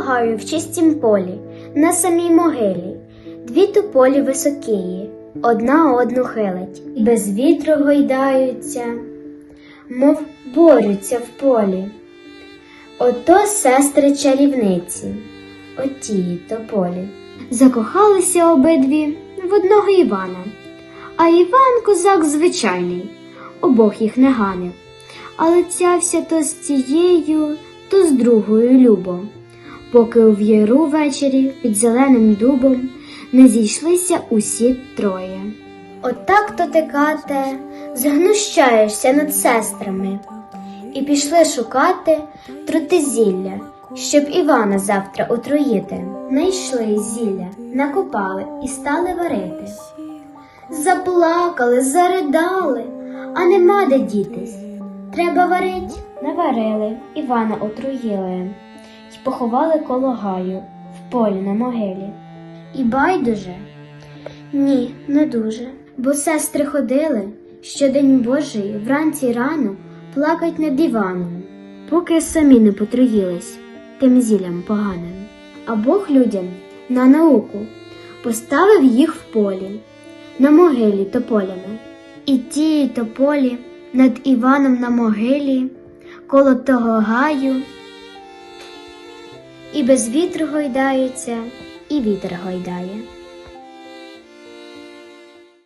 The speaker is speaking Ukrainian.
гаю в чистім полі, на самій могилі, дві тополі високії, одна одну хилить, без вітру гойдаються, мов борються в полі. Ото сестри чарівниці, оті тополі. Закохалися обидві в одного Івана, а Іван козак звичайний, обох їх не ганив, але цявся то з цією, то з другою любо, поки у в'яру ввечері під зеленим дубом не зійшлися усі троє. Отак то ти, кате, згнущаєшся над сестрами, і пішли шукати трутизілля, щоб Івана завтра отруїти. Найшли зілля, накопали і стали варити. Заплакали, заридали, а нема де дітись. Треба варить. Наварили, Івана отруїли поховали коло гаю в полі на могилі. І байдуже? Ні, не дуже. Бо сестри ходили щодень Божий вранці рано плакать над Іваном, поки самі не потруїлись тим зіллям поганим. А Бог людям на науку поставив їх в полі, на могилі тополями. І ті тополі над Іваном на могилі, коло того гаю, і без вітру гойдається, і вітер гойдає.